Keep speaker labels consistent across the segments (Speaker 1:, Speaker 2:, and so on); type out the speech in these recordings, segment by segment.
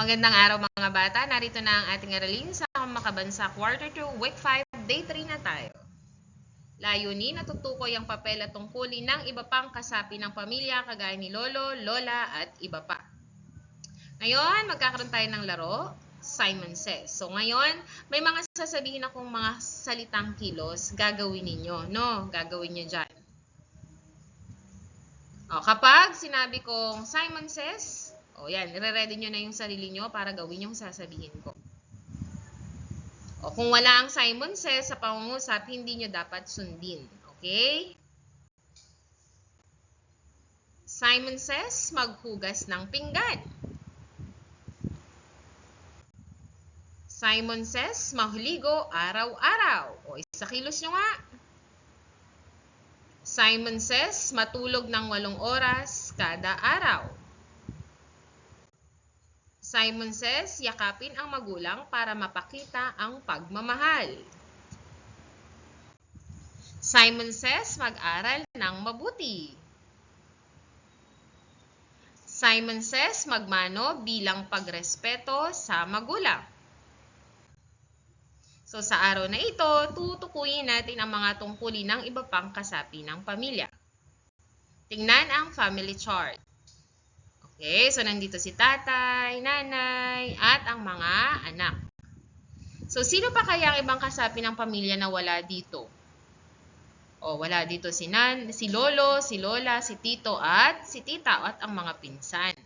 Speaker 1: Magandang araw mga bata. Narito na ang ating aralin sa Makabansa Quarter 2, Week 5, Day 3 na tayo. Layunin na tutukoy ang papel at tungkulin ng iba pang kasapi ng pamilya kagaya ni Lolo, Lola at iba pa. Ngayon, magkakaroon tayo ng laro, Simon Says. So ngayon, may mga sasabihin akong mga salitang kilos gagawin ninyo. No, gagawin nyo dyan. O, kapag sinabi kong Simon Says, o yan, nire-ready nyo na yung sarili nyo para gawin yung sasabihin ko. O kung wala ang Simon Says sa pangungusap, hindi nyo dapat sundin. Okay? Simon Says, maghugas ng pinggan. Simon Says, mahuligo araw-araw. O isa kilos nyo nga. Simon Says, matulog ng walong oras kada araw. Simon says, yakapin ang magulang para mapakita ang pagmamahal. Simon says, mag-aral ng mabuti. Simon says, magmano bilang pagrespeto sa magulang. So sa araw na ito, tutukuyin natin ang mga tungkulin ng iba pang kasapi ng pamilya. Tingnan ang family chart. Okay, so nandito si tatay, nanay, at ang mga anak. So, sino pa kaya ang ibang kasapi ng pamilya na wala dito? O, wala dito si, nan, si lolo, si lola, si tito, at si tita, at ang mga pinsan.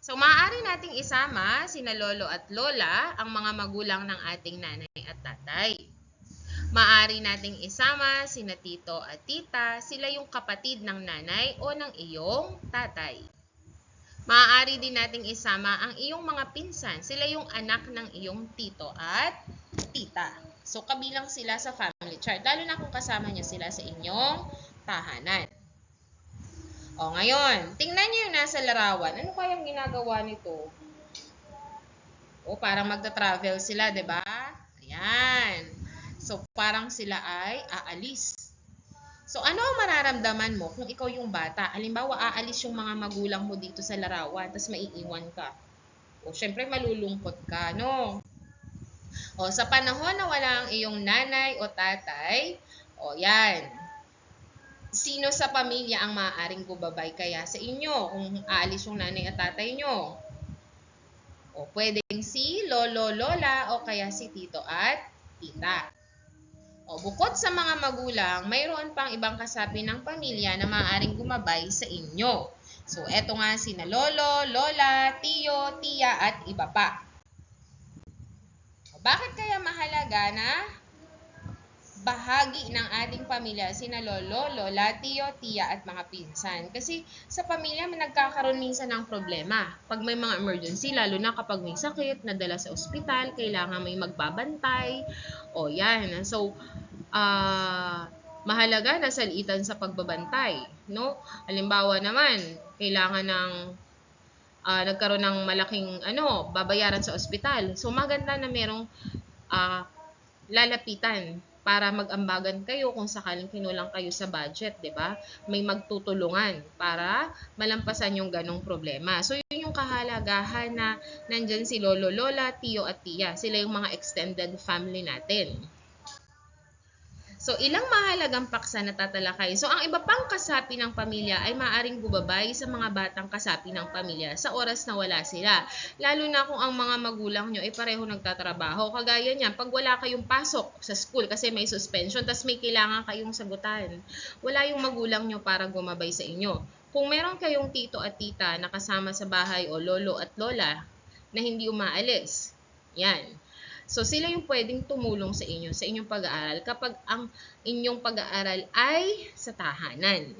Speaker 1: So, maaari nating isama sina lolo at lola, ang mga magulang ng ating nanay at tatay. Maaari nating isama sina tito at tita, sila yung kapatid ng nanay o ng iyong tatay. Maaari din nating isama ang iyong mga pinsan. Sila yung anak ng iyong tito at tita. So, kabilang sila sa family chart. Lalo na kung kasama niyo sila sa inyong tahanan. O, ngayon, tingnan niyo yung nasa larawan. Ano kayang ginagawa nito? O, parang magta-travel sila, ba? Ayan. So, parang sila ay aalis. So, ano ang mararamdaman mo kung ikaw yung bata? Halimbawa, aalis yung mga magulang mo dito sa larawan, tapos maiiwan ka. O, syempre, malulungkot ka, no? O, sa panahon na wala ang iyong nanay o tatay, o, yan. Sino sa pamilya ang maaaring gubabay kaya sa inyo kung aalis yung nanay at tatay nyo? O, pwedeng si lolo, lola, o kaya si tito at tita. Bukod sa mga magulang, mayroon pang ibang kasapi ng pamilya na maaaring gumabay sa inyo. So, eto nga sina lolo, lola, tiyo, tiya, at iba pa. Bakit kaya mahalaga na bahagi ng ating pamilya sina lolo, lola, tiyo, tiya, at mga pinsan? Kasi sa pamilya, nagkakaroon minsan ng problema. Pag may mga emergency, lalo na kapag may sakit, nadala sa ospital, kailangan may magbabantay, o yan. So, ah mahalaga na salitan sa pagbabantay, no? Halimbawa naman, kailangan ng ah, nagkaroon ng malaking ano, babayaran sa ospital. So maganda na merong ah, lalapitan para mag-ambagan kayo kung sakaling kinulang kayo sa budget, 'di ba? May magtutulungan para malampasan yung ganong problema. So yun yung kahalagahan na nandyan si lolo, lola, tiyo at tiya. Sila yung mga extended family natin. So, ilang mahalagang paksa na tatalakay. So, ang iba pang kasapi ng pamilya ay maaring bubabay sa mga batang kasapi ng pamilya sa oras na wala sila. Lalo na kung ang mga magulang nyo ay pareho nagtatrabaho. Kagaya niyan, pag wala kayong pasok sa school kasi may suspension, tas may kailangan kayong sagutan, wala yung magulang nyo para gumabay sa inyo. Kung meron kayong tito at tita na kasama sa bahay o lolo at lola na hindi umaalis, yan, So, sila yung pwedeng tumulong sa inyo, sa inyong pag-aaral kapag ang inyong pag-aaral ay sa tahanan.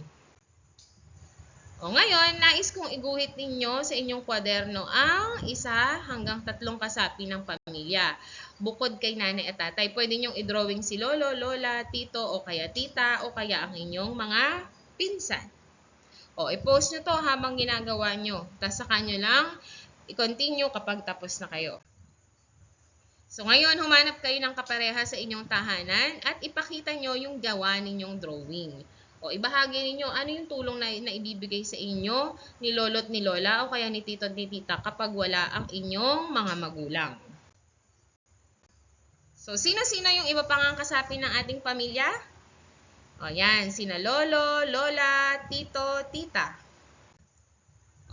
Speaker 1: O ngayon, nais kong iguhit ninyo sa inyong kwaderno ang isa hanggang tatlong kasapi ng pamilya. Bukod kay nanay at tatay, pwede nyong i-drawing si lolo, lola, tito, o kaya tita, o kaya ang inyong mga pinsan. O, i-post nyo to habang ginagawa nyo. Tapos saka nyo lang i-continue kapag tapos na kayo. So ngayon, humanap kayo ng kapareha sa inyong tahanan at ipakita nyo yung gawa ninyong drawing. O ibahagi ninyo ano yung tulong na, na ibibigay sa inyo ni lolo't ni lola o kaya ni tito at ni tita kapag wala ang inyong mga magulang. So, sino-sino yung iba pang ang kasapi ng ating pamilya? O, yan. Sina lolo, lola, tito, tita.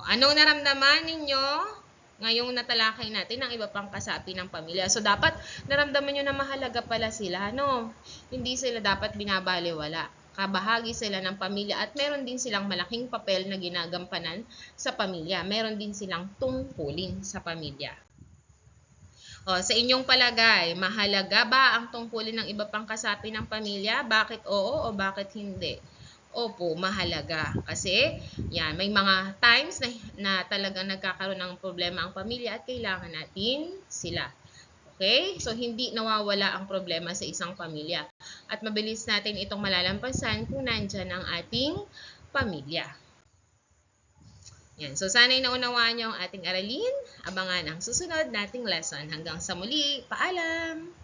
Speaker 1: O, anong naramdaman ninyo ngayong natalakay natin ang iba pang kasapi ng pamilya? So, dapat naramdaman nyo na mahalaga pala sila. No? Hindi sila dapat binabaliwala. Kabahagi sila ng pamilya at meron din silang malaking papel na ginagampanan sa pamilya. Meron din silang tungkulin sa pamilya. O, sa inyong palagay, mahalaga ba ang tungkulin ng iba pang kasapi ng pamilya? Bakit oo o bakit hindi? Opo, mahalaga. Kasi, yan, may mga times na, na talagang nagkakaroon ng problema ang pamilya at kailangan natin sila. Okay? So, hindi nawawala ang problema sa isang pamilya. At mabilis natin itong malalampasan kung nandyan ang ating pamilya. Yan. So, sana'y naunawaan niyo ang ating aralin. Abangan ang susunod nating lesson. Hanggang sa muli, paalam!